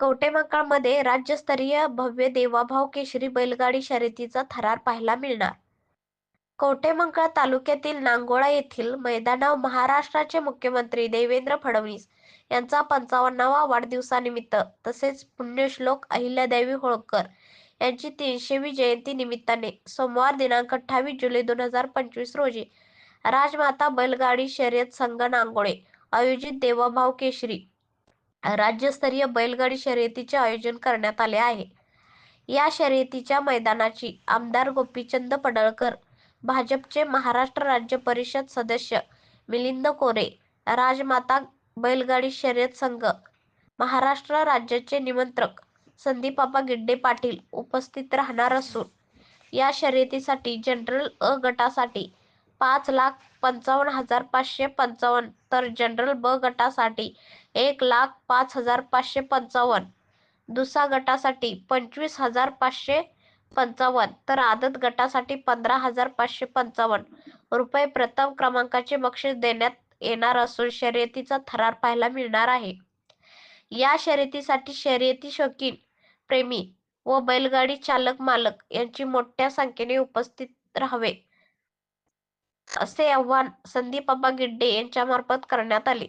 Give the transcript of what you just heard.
कवठेमहांकाळमध्ये राज्यस्तरीय भव्य देवाभाव केशरी बैलगाडी शर्यतीचा थरार पाहायला मिळणार. कवठेमहांकाळ तालुक्यातील नांगोळा येथील मैदानावर महाराष्ट्राचे मुख्यमंत्री देवेंद्र फडणवीस यांचा पंचावन्नावा वाढदिवसानिमित्त तसेच पुण्यश्लोक अहिल्यादेवी होळकर यांची तीनशेवी जयंती निमित्ताने सोमवार दिनांक अठ्ठावीस जुलै दोन हजार पंचवीस रोजी राजमाता बैलगाडी शर्यत संघ नांगोळे आयोजित देवाभाव केशरी राज्यस्तरीय बैलगाडी शर्यतीचे आयोजन करण्यात आले आहे. या शर्यतीच्या मैदानाची आमदार गोपीचंद पडळकर भाजपचे महाराष्ट्र राज्य परिषद सदस्य मिलिंद कोरे राजमाता बैलगाडी शर्यत संघ महाराष्ट्र राज्याचे निमंत्रक संदीपापा गिड्डे पाटील उपस्थित राहणार असून या शर्यतीसाठी जनरल अ गटासाठी पाच लाख पंचावन्न हजार पाचशे पंचावन्न तर जनरल ब गटासाठी एक लाख पाच हजार पाचशे पंचावन्न. दुसा गटासाठी पंचवीस हजार पाचशे पंचावन्न. तर आदत गटासाठी पंधरा हजार पाचशे पंचावन्न. रुपये प्रथम क्रमांकाचे बक्षीस देण्यात येणार असून शर्यतीचा थरार पाहायला मिळणार आहे. या शर्यतीसाठी शर्यती शौकीन प्रेमी व बैलगाडी चालक मालक यांची मोठ्या संख्येने उपस्थित राहावे. असे आवाहन संदीपआबा गिड्डे यांच्यामार्फत करण्यात आले.